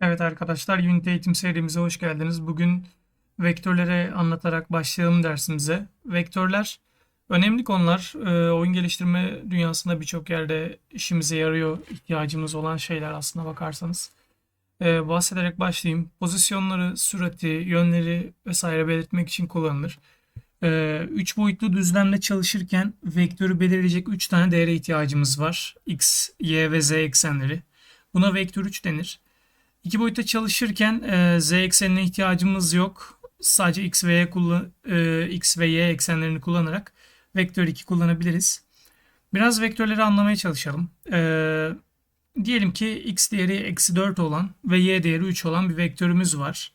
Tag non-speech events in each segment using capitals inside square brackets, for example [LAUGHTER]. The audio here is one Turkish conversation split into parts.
Evet arkadaşlar Unity eğitim serimize hoş geldiniz. Bugün vektörleri anlatarak başlayalım dersimize. Vektörler önemli konular. Ee, oyun geliştirme dünyasında birçok yerde işimize yarıyor, ihtiyacımız olan şeyler aslına bakarsanız. Ee, bahsederek başlayayım. Pozisyonları, sürati, yönleri vesaire belirtmek için kullanılır. Ee, üç boyutlu düzlemde çalışırken vektörü belirleyecek 3 tane değere ihtiyacımız var. X, Y ve Z eksenleri. Buna vektör 3 denir. İki boyutta çalışırken e, z eksenine ihtiyacımız yok. Sadece x ve y kullan e, x ve y eksenlerini kullanarak vektör 2 kullanabiliriz. Biraz vektörleri anlamaya çalışalım. E, diyelim ki x değeri eksi 4 olan ve y değeri 3 olan bir vektörümüz var.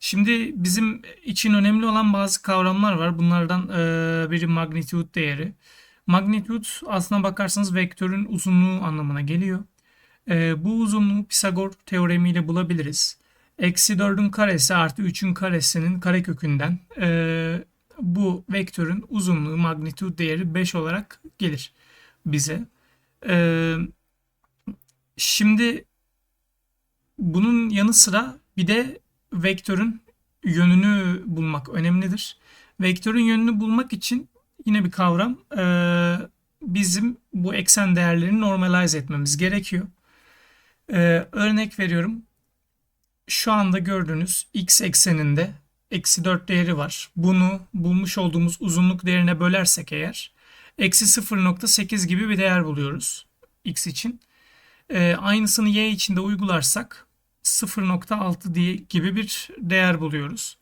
Şimdi bizim için önemli olan bazı kavramlar var. Bunlardan e, biri magnitude değeri. Magnitude aslına bakarsanız vektörün uzunluğu anlamına geliyor. E, bu uzunluğu Pisagor teoremiyle bulabiliriz. Eksi 4'ün karesi artı 3'ün karesinin karekökünden e, bu vektörün uzunluğu magnitude değeri 5 olarak gelir bize. E, şimdi bunun yanı sıra bir de vektörün yönünü bulmak önemlidir. Vektörün yönünü bulmak için yine bir kavram e, bizim bu eksen değerlerini normalize etmemiz gerekiyor. Ee, örnek veriyorum. Şu anda gördüğünüz x ekseninde eksi 4 değeri var. Bunu bulmuş olduğumuz uzunluk değerine bölersek eğer eksi 0.8 gibi bir değer buluyoruz x için. Ee, aynısını y için de uygularsak 0.6 diye gibi bir değer buluyoruz.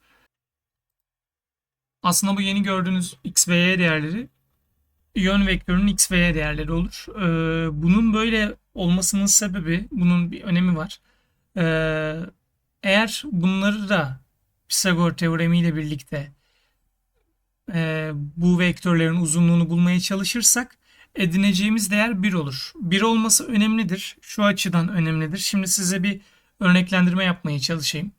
Aslında bu yeni gördüğünüz x ve y değerleri yön vektörünün x ve y değerleri olur. Ee, bunun böyle olmasının sebebi, bunun bir önemi var. Ee, eğer bunları da Pisagor teoremiyle birlikte e, bu vektörlerin uzunluğunu bulmaya çalışırsak edineceğimiz değer 1 olur. 1 olması önemlidir. Şu açıdan önemlidir. Şimdi size bir örneklendirme yapmaya çalışayım.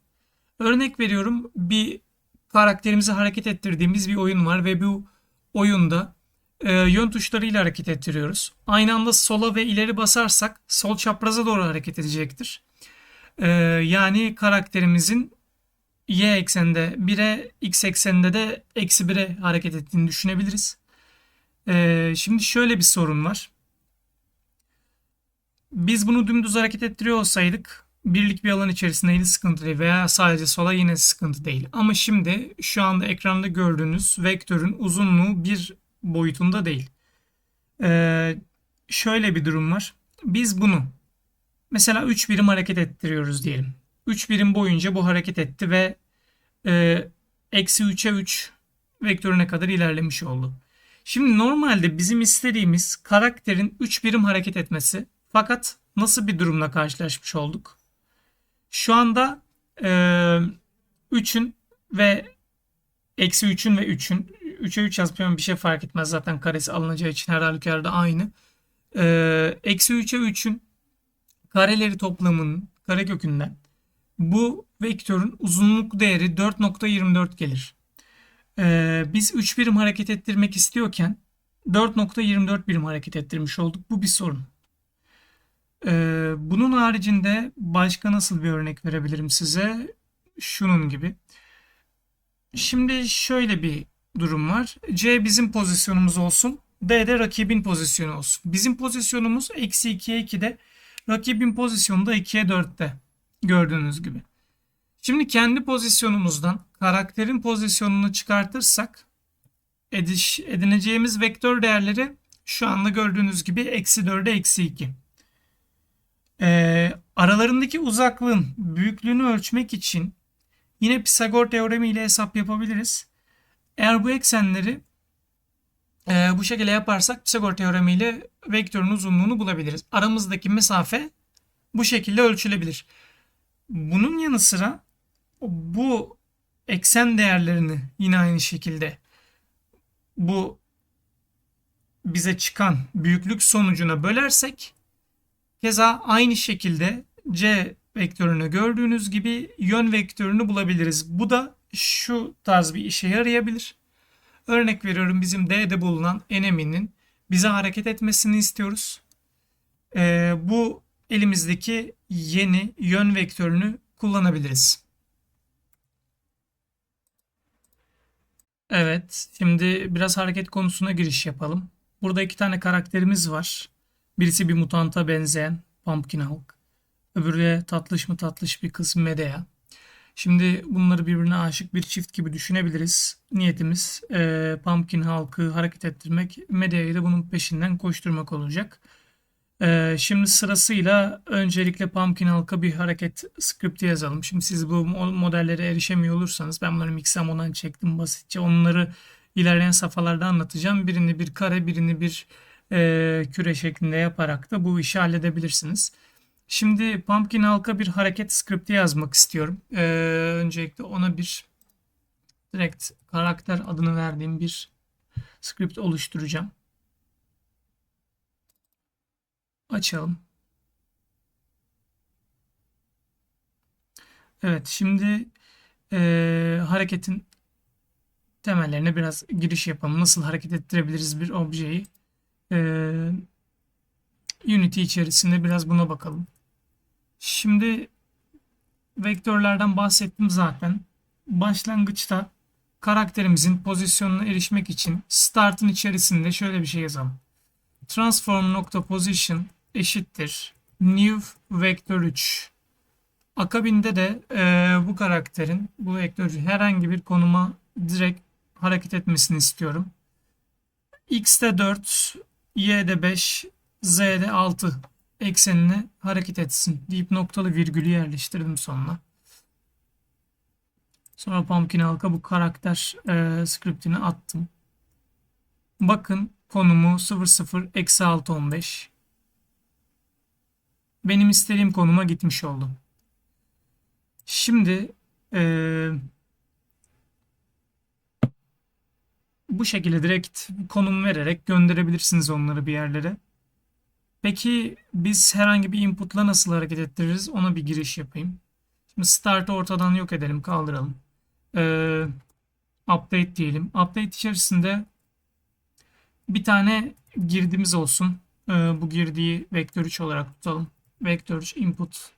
Örnek veriyorum bir karakterimizi hareket ettirdiğimiz bir oyun var ve bu oyunda e, yön tuşlarıyla hareket ettiriyoruz. Aynı anda sola ve ileri basarsak sol çapraza doğru hareket edecektir. E, yani karakterimizin y ekseninde 1'e x ekseninde de eksi 1'e hareket ettiğini düşünebiliriz. E, şimdi şöyle bir sorun var. Biz bunu dümdüz hareket ettiriyor olsaydık birlik bir alan içerisindeydi sıkıntı değil veya sadece sola yine sıkıntı değil. Ama şimdi şu anda ekranda gördüğünüz vektörün uzunluğu bir boyutunda değil. Ee, şöyle bir durum var. Biz bunu mesela 3 birim hareket ettiriyoruz diyelim. 3 birim boyunca bu hareket etti ve e, eksi 3'e 3 vektörüne kadar ilerlemiş oldu. Şimdi normalde bizim istediğimiz karakterin 3 birim hareket etmesi. Fakat nasıl bir durumla karşılaşmış olduk? Şu anda e, 3'ün ve eksi 3'ün ve 3'ün 3'e 3 yazmıyorum bir şey fark etmez zaten karesi alınacağı için her halükarda aynı. Ee, eksi 3'e 3'ün kareleri toplamının karekökünden bu vektörün uzunluk değeri 4.24 gelir. Ee, biz 3 birim hareket ettirmek istiyorken 4.24 birim hareket ettirmiş olduk. Bu bir sorun. Ee, bunun haricinde başka nasıl bir örnek verebilirim size? Şunun gibi. Şimdi şöyle bir durum var. C bizim pozisyonumuz olsun. D de rakibin pozisyonu olsun. Bizim pozisyonumuz eksi 2'ye 2'de. Rakibin pozisyonu da 2'ye 4'te. Gördüğünüz gibi. Şimdi kendi pozisyonumuzdan karakterin pozisyonunu çıkartırsak ediş, edineceğimiz vektör değerleri şu anda gördüğünüz gibi eksi 4'e eksi 2. Ee, aralarındaki uzaklığın büyüklüğünü ölçmek için yine Pisagor teoremi ile hesap yapabiliriz. Eğer bu eksenleri e, bu şekilde yaparsak Pisagor teoremiyle vektörün uzunluğunu bulabiliriz. Aramızdaki mesafe bu şekilde ölçülebilir. Bunun yanı sıra bu eksen değerlerini yine aynı şekilde bu bize çıkan büyüklük sonucuna bölersek keza aynı şekilde c vektörünü gördüğünüz gibi yön vektörünü bulabiliriz. Bu da şu tarz bir işe yarayabilir. Örnek veriyorum bizim D'de bulunan eneminin bize hareket etmesini istiyoruz. Ee, bu elimizdeki yeni yön vektörünü kullanabiliriz. Evet, şimdi biraz hareket konusuna giriş yapalım. Burada iki tane karakterimiz var. Birisi bir mutanta benzeyen Pumpkin Hulk. Öbürü de tatlış mı tatlış bir kız Medea. Şimdi bunları birbirine aşık bir çift gibi düşünebiliriz. Niyetimiz e, Pumpkin Hulk'ı hareket ettirmek, Medea'yı da bunun peşinden koşturmak olacak. E, şimdi sırasıyla öncelikle Pumpkin Hulk'a bir hareket skripti yazalım. Şimdi siz bu modellere erişemiyor olursanız ben bunları Mixamo'dan çektim basitçe. Onları ilerleyen safhalarda anlatacağım. Birini bir kare, birini bir e, küre şeklinde yaparak da bu işi halledebilirsiniz. Şimdi Pumpkin halka bir hareket skripti yazmak istiyorum. Ee, öncelikle ona bir direkt karakter adını verdiğim bir script oluşturacağım. Açalım. Evet şimdi e, hareketin temellerine biraz giriş yapalım. Nasıl hareket ettirebiliriz bir objeyi? E, Unity içerisinde biraz buna bakalım. Şimdi vektörlerden bahsettim zaten. Başlangıçta karakterimizin pozisyonuna erişmek için start'ın içerisinde şöyle bir şey yazalım. Transform.position eşittir new vektör 3. Akabinde de e, bu karakterin bu vektör herhangi bir konuma direkt hareket etmesini istiyorum. X'de 4, Y'de 5, Z'de 6 eksenine hareket etsin deyip noktalı virgülü yerleştirdim sonuna. Sonra Pumpkin halka bu karakter e, scriptini attım. Bakın konumu 00 eksi 615. Benim istediğim konuma gitmiş oldu. Şimdi e, bu şekilde direkt konum vererek gönderebilirsiniz onları bir yerlere. Peki biz herhangi bir inputla nasıl hareket ettiririz? Ona bir giriş yapayım. Şimdi start'ı ortadan yok edelim, kaldıralım. Ee, update diyelim. Update içerisinde bir tane girdimiz olsun. Ee, bu girdiği vektör 3 olarak tutalım. Vektör 3 input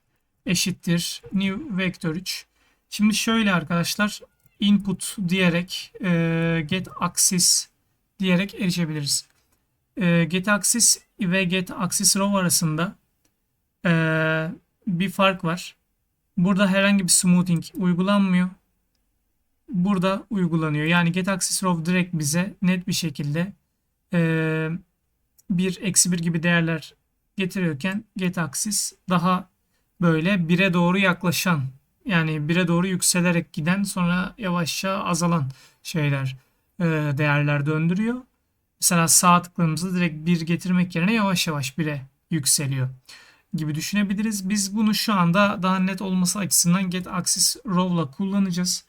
eşittir new vektör 3. Şimdi şöyle arkadaşlar input diyerek e, get axis diyerek erişebiliriz. E, get axis ve get axis row arasında e, bir fark var. Burada herhangi bir smoothing uygulanmıyor. Burada uygulanıyor. Yani get axis row direkt bize net bir şekilde e, 1 eksi 1 gibi değerler getiriyorken get axis daha böyle 1'e doğru yaklaşan yani 1'e doğru yükselerek giden sonra yavaşça azalan şeyler e, değerler döndürüyor. Mesela sağ tıkladığımızda direkt 1 getirmek yerine yavaş yavaş 1'e yükseliyor gibi düşünebiliriz. Biz bunu şu anda daha net olması açısından get axis row'la kullanacağız.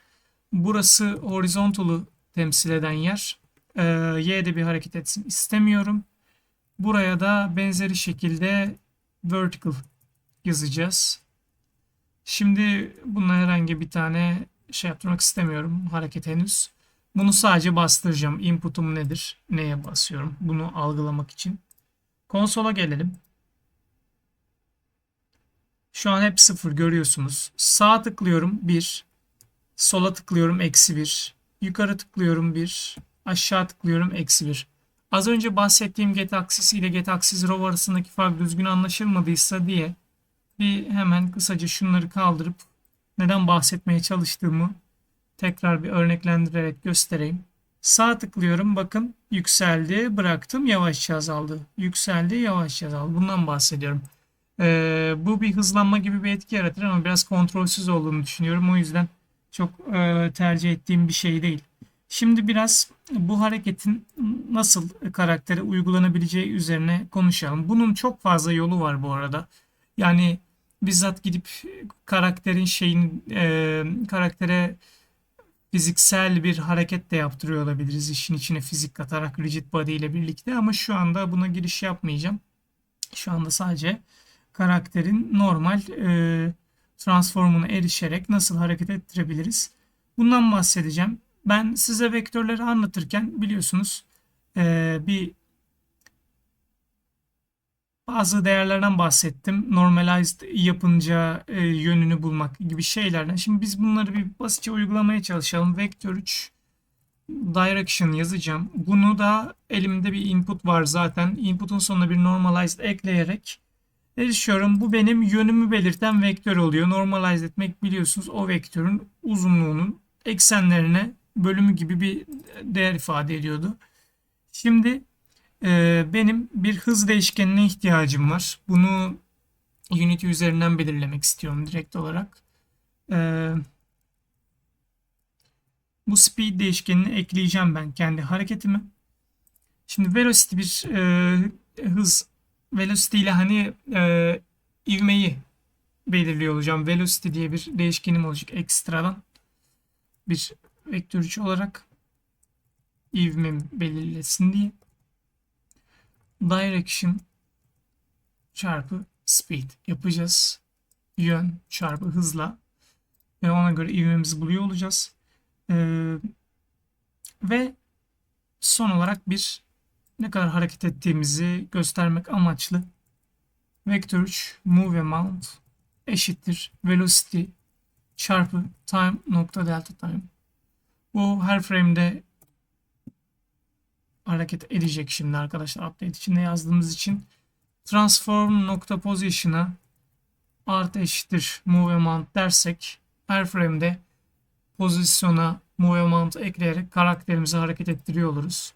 Burası horizontal'ı temsil eden yer. Ee, Y'de bir hareket etsin istemiyorum. Buraya da benzeri şekilde vertical yazacağız. Şimdi bununla herhangi bir tane şey yaptırmak istemiyorum hareket henüz. Bunu sadece bastıracağım. Input'um nedir? Neye basıyorum? Bunu algılamak için. Konsola gelelim. Şu an hep sıfır görüyorsunuz. Sağ tıklıyorum 1. Sola tıklıyorum eksi 1. Yukarı tıklıyorum 1. Aşağı tıklıyorum eksi 1. Az önce bahsettiğim get axis ile get axis row arasındaki fark düzgün anlaşılmadıysa diye bir hemen kısaca şunları kaldırıp neden bahsetmeye çalıştığımı Tekrar bir örneklendirerek göstereyim. Sağ tıklıyorum. Bakın yükseldi. Bıraktım. Yavaşça azaldı. Yükseldi. Yavaşça azaldı. Bundan bahsediyorum. Ee, bu bir hızlanma gibi bir etki yaratır ama biraz kontrolsüz olduğunu düşünüyorum. O yüzden çok e, tercih ettiğim bir şey değil. Şimdi biraz bu hareketin nasıl karaktere uygulanabileceği üzerine konuşalım. Bunun çok fazla yolu var bu arada. Yani bizzat gidip karakterin şeyin e, karaktere fiziksel bir hareket de yaptırıyor olabiliriz işin içine fizik katarak rigid body ile birlikte ama şu anda buna giriş yapmayacağım. Şu anda sadece karakterin normal e, transformuna erişerek nasıl hareket ettirebiliriz? Bundan bahsedeceğim. Ben size vektörleri anlatırken biliyorsunuz e, bir bazı değerlerden bahsettim. Normalized yapınca e, yönünü bulmak gibi şeylerden. Şimdi biz bunları bir basitçe uygulamaya çalışalım. Vektör 3 direction yazacağım. Bunu da elimde bir input var zaten. Input'un sonuna bir normalized ekleyerek erişiyorum. Bu benim yönümü belirten vektör oluyor. Normalize etmek biliyorsunuz o vektörün uzunluğunun eksenlerine bölümü gibi bir değer ifade ediyordu. Şimdi e, benim bir hız değişkenine ihtiyacım var. Bunu Unity üzerinden belirlemek istiyorum direkt olarak. E, bu speed değişkenini ekleyeceğim ben kendi hareketime. Şimdi velocity bir e, hız velocity ile hani e, ivmeyi belirliyor olacağım. Velocity diye bir değişkenim olacak ekstradan. Bir vektör 3 olarak ivme belirlesin diye. Direction çarpı speed yapacağız. Yön çarpı hızla ve ona göre ivmemizi buluyor olacağız. Ee, ve son olarak bir ne kadar hareket ettiğimizi göstermek amaçlı vektör 3 move amount eşittir velocity çarpı time nokta delta time. Bu her frame'de hareket edecek şimdi arkadaşlar update içinde yazdığımız için transform nokta position'a artı eşittir move amount dersek her frame'de pozisyona move amount ekleyerek karakterimizi hareket ettiriyor oluruz.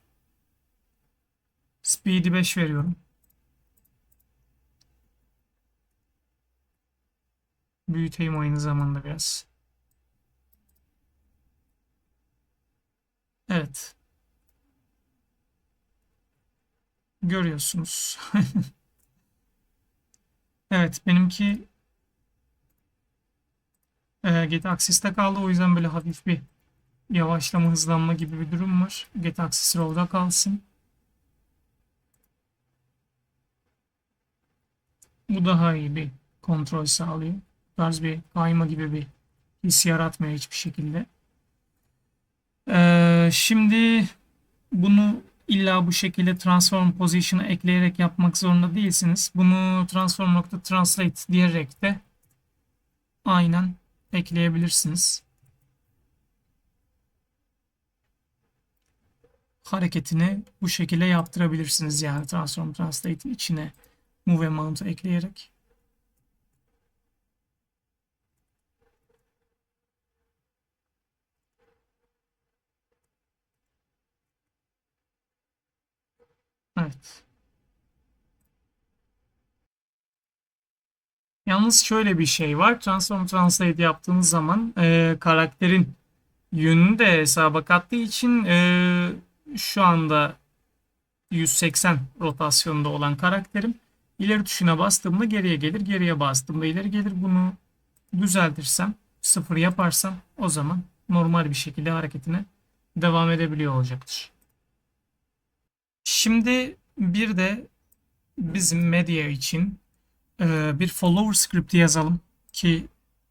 Speed'i 5 veriyorum. Büyüteyim aynı zamanda biraz. Evet. Görüyorsunuz. [LAUGHS] evet benimki e, get axis'te kaldı. O yüzden böyle hafif bir yavaşlama hızlanma gibi bir durum var. Get axis row'da kalsın. Bu daha iyi bir kontrol sağlıyor. Tarz bir kayma gibi bir his yaratmıyor hiçbir şekilde. Ee, şimdi bunu illa bu şekilde transform position'a ekleyerek yapmak zorunda değilsiniz. Bunu transform.translate diyerek de aynen ekleyebilirsiniz. Hareketini bu şekilde yaptırabilirsiniz yani transform translate'in içine move amount'u ekleyerek. Evet. Yalnız şöyle bir şey var. Transform Translate yaptığınız zaman e, karakterin yönünü de hesaba kattığı için e, şu anda 180 rotasyonda olan karakterim ileri tuşuna bastığımda geriye gelir. Geriye bastığımda ileri gelir. Bunu düzeltirsem, sıfır yaparsam o zaman normal bir şekilde hareketine devam edebiliyor olacaktır. Şimdi bir de bizim medya için e, bir follower script'i yazalım ki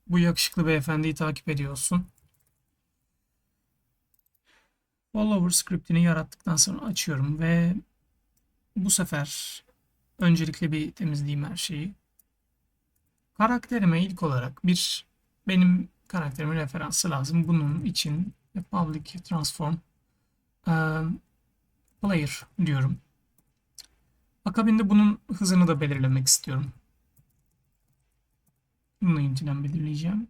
bu yakışıklı beyefendiyi takip ediyorsun. Follower script'ini yarattıktan sonra açıyorum ve bu sefer öncelikle bir temizleyeyim her şeyi. Karakterime ilk olarak bir benim karakterimin referansı lazım. Bunun için public transform player diyorum. Akabinde bunun hızını da belirlemek istiyorum. Bunu inciden belirleyeceğim.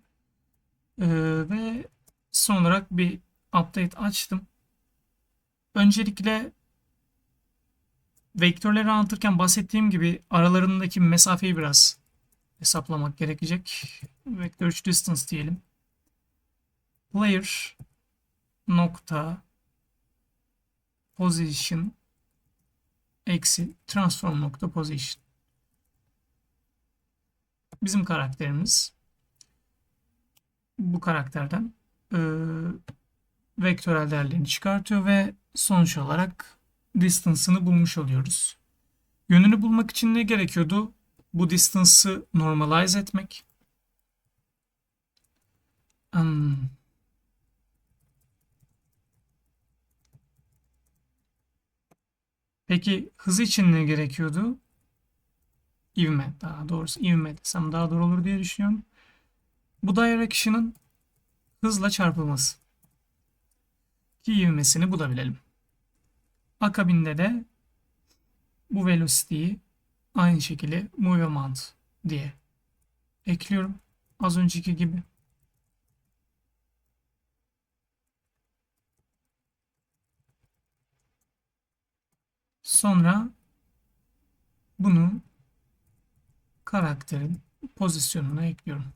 Ee, ve son olarak bir update açtım. Öncelikle vektörleri anlatırken bahsettiğim gibi aralarındaki mesafeyi biraz hesaplamak gerekecek. Vektör 3 distance diyelim. Player nokta position eksi transform nokta position. Bizim karakterimiz bu karakterden e, vektörel değerlerini çıkartıyor ve sonuç olarak distance'ını bulmuş oluyoruz. Yönünü bulmak için ne gerekiyordu? Bu distance'ı normalize etmek. Hmm. Peki hız için ne gerekiyordu? ivme daha doğrusu ivme desem daha doğru olur diye düşünüyorum. Bu direction'ın hızla çarpılması. Ki ivmesini bulabilelim. Akabinde de bu velocity'yi aynı şekilde movement diye ekliyorum. Az önceki gibi. Sonra bunu karakterin pozisyonuna ekliyorum.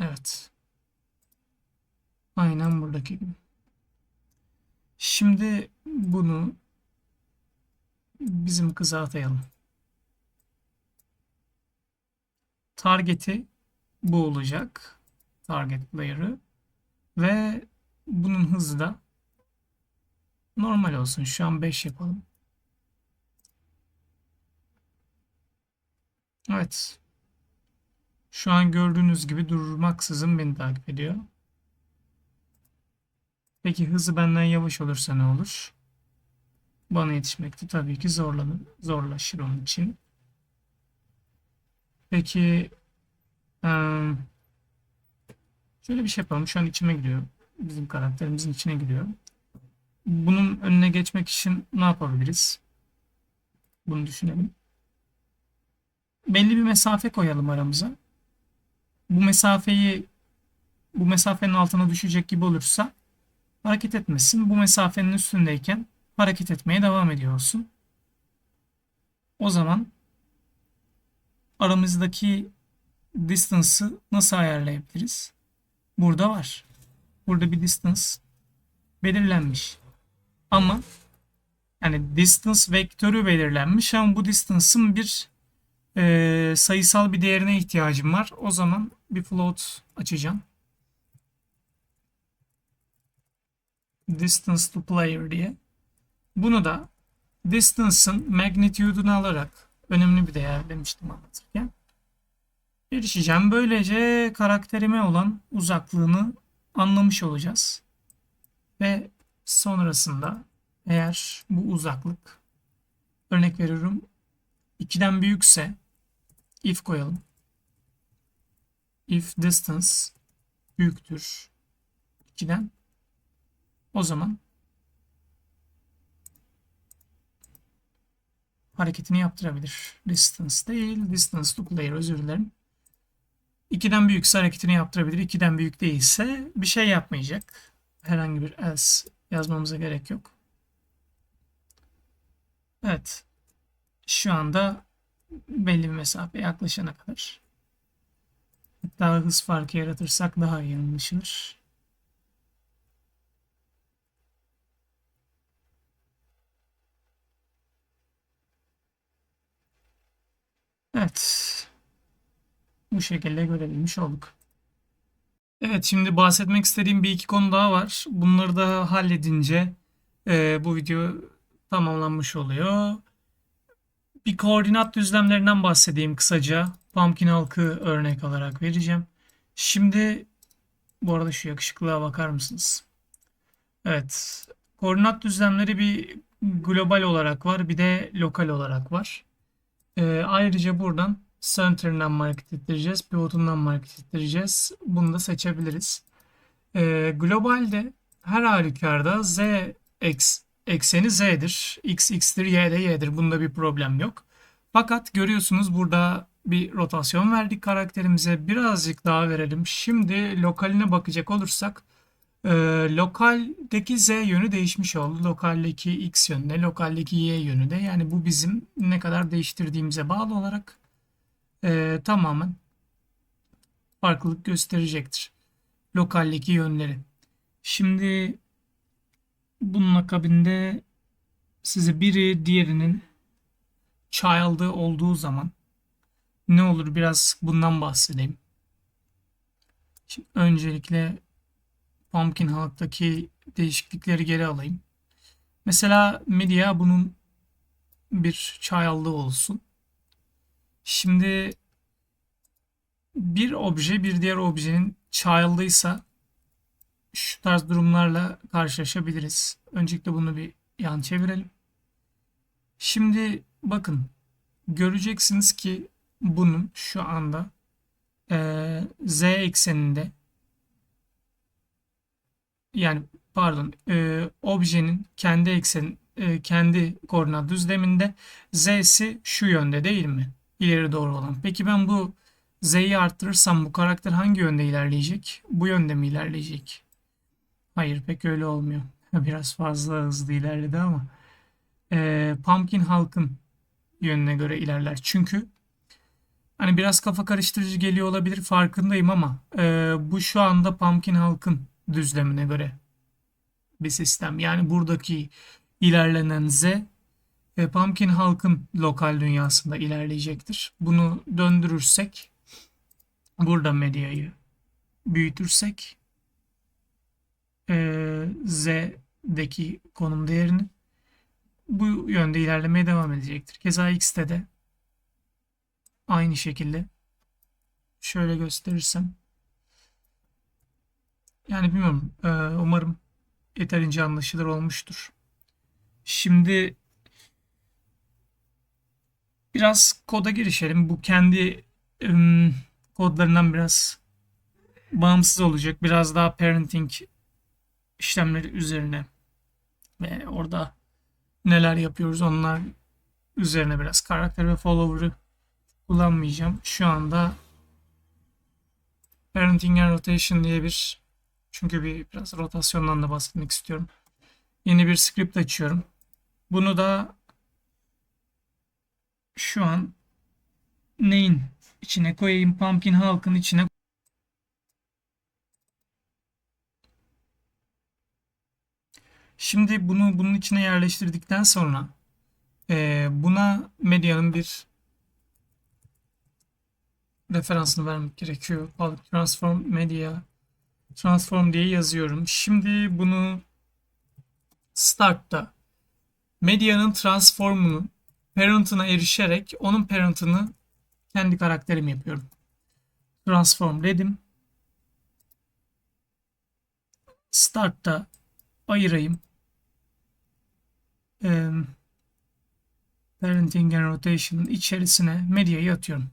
Evet. Aynen buradaki gibi. Şimdi bunu bizim kıza atayalım. Target'i bu olacak. Target layer'ı. Ve bunun hızı da normal olsun. Şu an 5 yapalım. Evet. Şu an gördüğünüz gibi durmaksızın beni takip ediyor. Peki hızı benden yavaş olursa ne olur? Bana yetişmekte tabii ki zorlanır, zorlaşır onun için. Peki şöyle bir şey yapalım. Şu an içime giriyor. Bizim karakterimizin içine giriyor. Bunun önüne geçmek için ne yapabiliriz? Bunu düşünelim. Belli bir mesafe koyalım aramıza. Bu mesafeyi bu mesafenin altına düşecek gibi olursa hareket etmesin. Bu mesafenin üstündeyken hareket etmeye devam ediyor olsun. O zaman aramızdaki distance'ı nasıl ayarlayabiliriz? Burada var. Burada bir distance belirlenmiş. Ama yani distance vektörü belirlenmiş ama bu distance'ın bir e, sayısal bir değerine ihtiyacım var. O zaman bir float açacağım. Distance to player diye. Bunu da distance'ın magnitude'unu alarak önemli bir değer demiştim anlatırken. Erişeceğim. Böylece karakterime olan uzaklığını anlamış olacağız. Ve sonrasında eğer bu uzaklık örnek veriyorum 2'den büyükse if koyalım. If distance büyüktür 2'den o zaman hareketini yaptırabilir. Distance değil, distance to player özür dilerim. 2'den büyükse hareketini yaptırabilir. 2'den büyük değilse bir şey yapmayacak. Herhangi bir else yazmamıza gerek yok. Evet. Şu anda belli bir mesafe yaklaşana kadar. Daha hız farkı yaratırsak daha iyi anlaşılır. Evet. Bu şekilde görebilmiş olduk. Evet şimdi bahsetmek istediğim bir iki konu daha var. Bunları da halledince e, bu video tamamlanmış oluyor. Bir koordinat düzlemlerinden bahsedeyim kısaca. Pumpkin halkı örnek alarak vereceğim. Şimdi bu arada şu yakışıklığa bakar mısınız? Evet. Koordinat düzlemleri bir global olarak var bir de lokal olarak var. Ee, ayrıca buradan center'ından mı hareket ettireceğiz, pivotundan mı hareket ettireceğiz? Bunu da seçebiliriz. Ee, globalde her halükarda z x ekseni z'dir. x x'tir, y de y'dir. Bunda bir problem yok. Fakat görüyorsunuz burada bir rotasyon verdik karakterimize. Birazcık daha verelim. Şimdi lokaline bakacak olursak e, lokaldeki z yönü değişmiş oldu. Lokaldeki x yönüne, lokaldeki y yönü de. Yani bu bizim ne kadar değiştirdiğimize bağlı olarak e, tamamen farklılık gösterecektir. Lokaldeki yönleri. Şimdi bunun akabinde size biri diğerinin child'ı olduğu zaman ne olur biraz bundan bahsedeyim. Şimdi öncelikle Pumpkin Halk'taki değişiklikleri geri alayım. Mesela Media bunun bir child'ı olsun. Şimdi bir obje bir diğer objenin child'ıysa şu tarz durumlarla karşılaşabiliriz. Öncelikle bunu bir yan çevirelim. Şimdi bakın göreceksiniz ki bunun şu anda eee, z ekseninde yani pardon eee, objenin kendi eksen eee, kendi koordinat düzleminde z'si şu yönde değil mi? İleri doğru olan. Peki ben bu z'yi arttırırsam bu karakter hangi yönde ilerleyecek? Bu yönde mi ilerleyecek? Hayır pek öyle olmuyor. [LAUGHS] Biraz fazla hızlı ilerledi ama eee, Pumpkin halkın yönüne göre ilerler. Çünkü hani biraz kafa karıştırıcı geliyor olabilir farkındayım ama eee, bu şu anda Pumpkin halkın düzlemine göre bir sistem. Yani buradaki ilerlenen Z e, Pumpkin halkın lokal dünyasında ilerleyecektir. Bunu döndürürsek burada medyayı büyütürsek e, Z'deki konum değerini bu yönde ilerlemeye devam edecektir. Keza X'te de aynı şekilde şöyle gösterirsem yani bilmiyorum e, umarım yeterince anlaşılır olmuştur. Şimdi biraz koda girişelim. Bu kendi ım, kodlarından biraz bağımsız olacak. Biraz daha parenting işlemleri üzerine ve orada neler yapıyoruz onlar üzerine biraz karakter ve follower'ı kullanmayacağım. Şu anda parenting and rotation diye bir çünkü bir biraz rotasyondan da bahsetmek istiyorum. Yeni bir script açıyorum. Bunu da şu an neyin içine koyayım? Pumpkin halkın içine Şimdi bunu bunun içine yerleştirdikten sonra e, buna medyanın bir referansını vermek gerekiyor. Public Transform Media Transform diye yazıyorum. Şimdi bunu Start'ta medyanın transformunun parent'ına erişerek onun parent'ını kendi karakterim yapıyorum. Transform dedim. Start'ta ayırayım. Ee, parenting and rotation'ın içerisine medyayı atıyorum.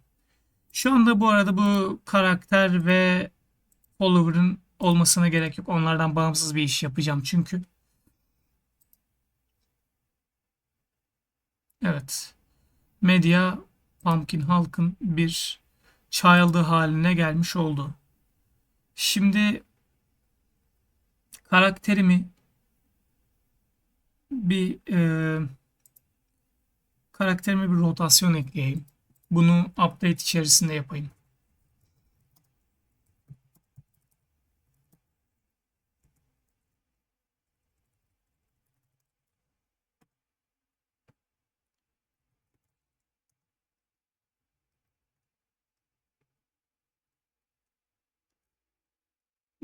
Şu anda bu arada bu karakter ve follower'ın olmasına gerek yok. Onlardan bağımsız bir iş yapacağım çünkü. Evet. Medya Pumpkin halkın bir child'ı haline gelmiş oldu. Şimdi karakterimi bir e, karakterime bir rotasyon ekleyeyim. Bunu update içerisinde yapayım.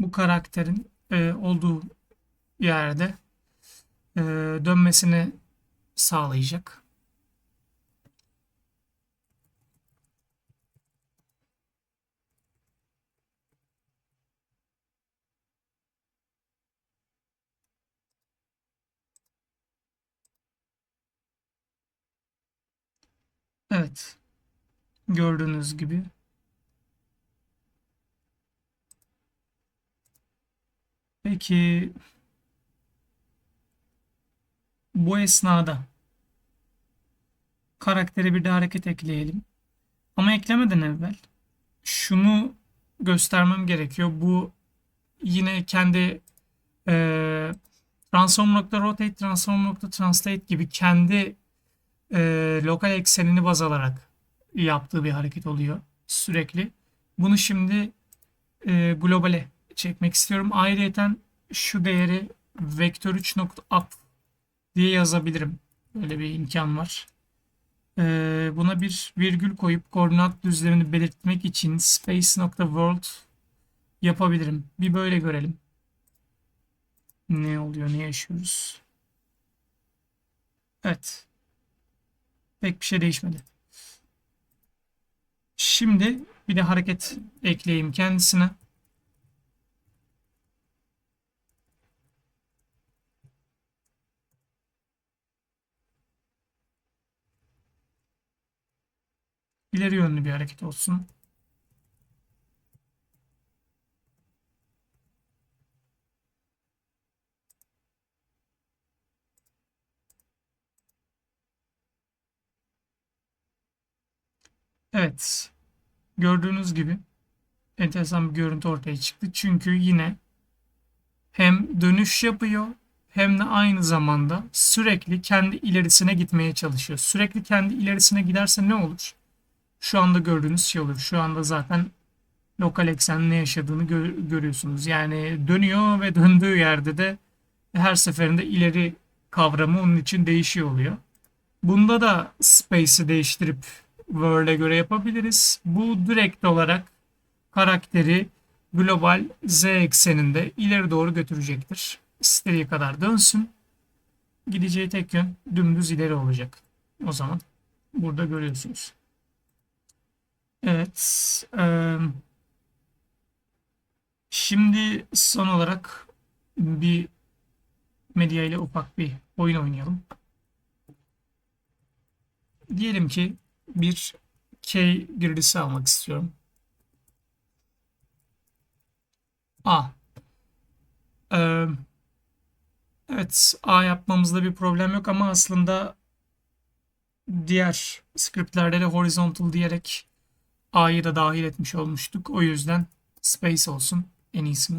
Bu karakterin e, olduğu yerde e, dönmesini sağlayacak. Evet. Gördüğünüz gibi Peki bu esnada karaktere bir de hareket ekleyelim. Ama eklemeden evvel şunu göstermem gerekiyor. Bu yine kendi e, transform.rotate, transform.translate gibi kendi e, lokal eksenini baz alarak yaptığı bir hareket oluyor sürekli. Bunu şimdi e, globale çekmek istiyorum. Ayrıyeten şu değeri vektör 3.up diye yazabilirim. Böyle bir imkan var. Ee, buna bir virgül koyup koordinat düzlemini belirtmek için space.world yapabilirim. Bir böyle görelim. Ne oluyor, ne yaşıyoruz? Evet. Pek bir şey değişmedi. Şimdi bir de hareket ekleyeyim kendisine. İleri yönlü bir hareket olsun. Evet. Gördüğünüz gibi enteresan bir görüntü ortaya çıktı. Çünkü yine hem dönüş yapıyor hem de aynı zamanda sürekli kendi ilerisine gitmeye çalışıyor. Sürekli kendi ilerisine giderse ne olur? Şu anda gördüğünüz şey olur. Şu anda zaten lokal eksenin ne yaşadığını gör, görüyorsunuz. Yani dönüyor ve [LAUGHS] döndüğü yerde de her seferinde ileri kavramı onun için değişiyor oluyor. Bunda da space'i değiştirip World'e göre yapabiliriz. Bu direkt olarak karakteri global z ekseninde ileri doğru götürecektir. İstediği kadar dönsün. Gideceği tek yön dümdüz ileri olacak. O zaman burada görüyorsunuz. Evet. E, şimdi son olarak bir medya ile ufak bir oyun oynayalım. Diyelim ki bir K girdisi almak istiyorum. A. Ee, evet A yapmamızda bir problem yok ama aslında diğer scriptlerde de horizontal diyerek A'yı da dahil etmiş olmuştuk. O yüzden space olsun en iyisi.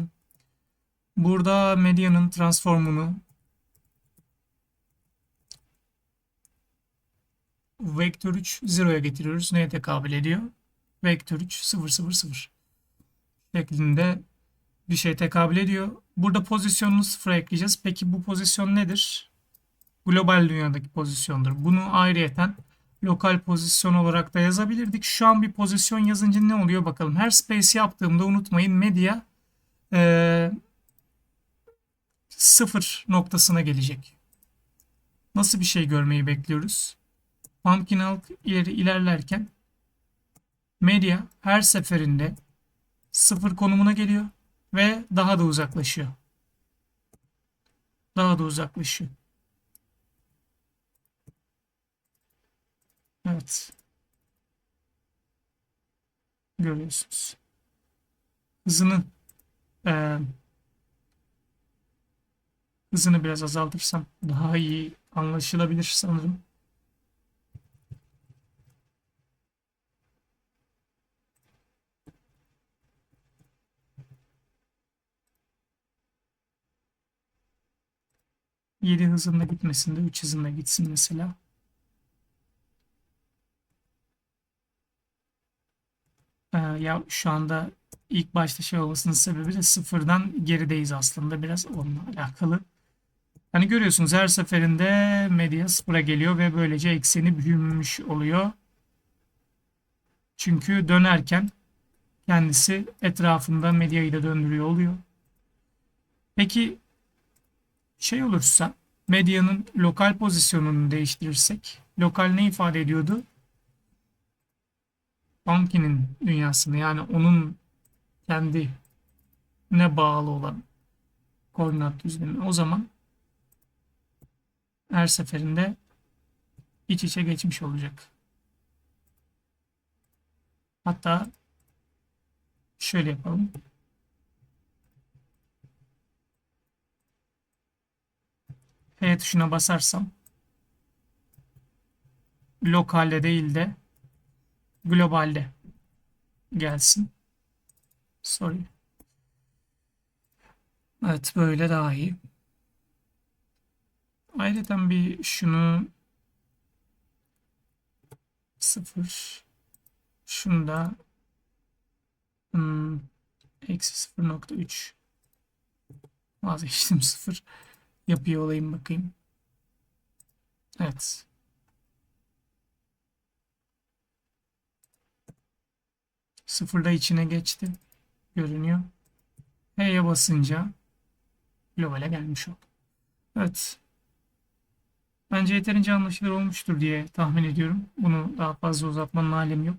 Burada medyanın transformunu vektör 3 0'ya getiriyoruz. Neye tekabül ediyor? Vektör 3 0 0 0 şeklinde bir şey tekabül ediyor. Burada pozisyonunu sıfıra ekleyeceğiz. Peki bu pozisyon nedir? Global dünyadaki pozisyondur. Bunu ayrıyeten lokal pozisyon olarak da yazabilirdik. Şu an bir pozisyon yazınca ne oluyor bakalım. Her space yaptığımda unutmayın medya e, sıfır noktasına gelecek. Nasıl bir şey görmeyi bekliyoruz? Pumpkin Hulk ileri ilerlerken medya her seferinde sıfır konumuna geliyor ve daha da uzaklaşıyor. Daha da uzaklaşıyor. Evet. Görüyorsunuz. Hızını e, hızını biraz azaltırsam daha iyi anlaşılabilir sanırım. 7 hızında gitmesinde 3 hızında gitsin mesela. Ya şu anda ilk başta şey olmasının sebebi de sıfırdan gerideyiz aslında biraz onunla alakalı. Hani görüyorsunuz her seferinde medya sıfıra geliyor ve böylece ekseni büyümüş oluyor. Çünkü dönerken kendisi etrafında medyayı da döndürüyor oluyor. Peki şey olursa medyanın lokal pozisyonunu değiştirirsek lokal ne ifade ediyordu? Pumpkin'in dünyasını yani onun kendi ne bağlı olan koordinat düzlemi. O zaman her seferinde iç içe geçmiş olacak. Hatta şöyle yapalım. F tuşuna basarsam lokalde değil de globalde gelsin. Sorry. Evet böyle daha iyi. Ayrıca bir şunu sıfır şunu da hmm, eksi 0.3 vazgeçtim sıfır yapıyor olayım bakayım. Evet. Sıfırda içine geçti. Görünüyor. H'ye basınca globale gelmiş oldu. Evet. Bence yeterince anlaşılır olmuştur diye tahmin ediyorum. Bunu daha fazla uzatmanın alemi yok.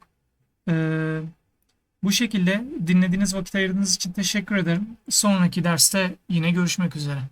Ee, bu şekilde dinlediğiniz vakit ayırdığınız için teşekkür ederim. Sonraki derste yine görüşmek üzere.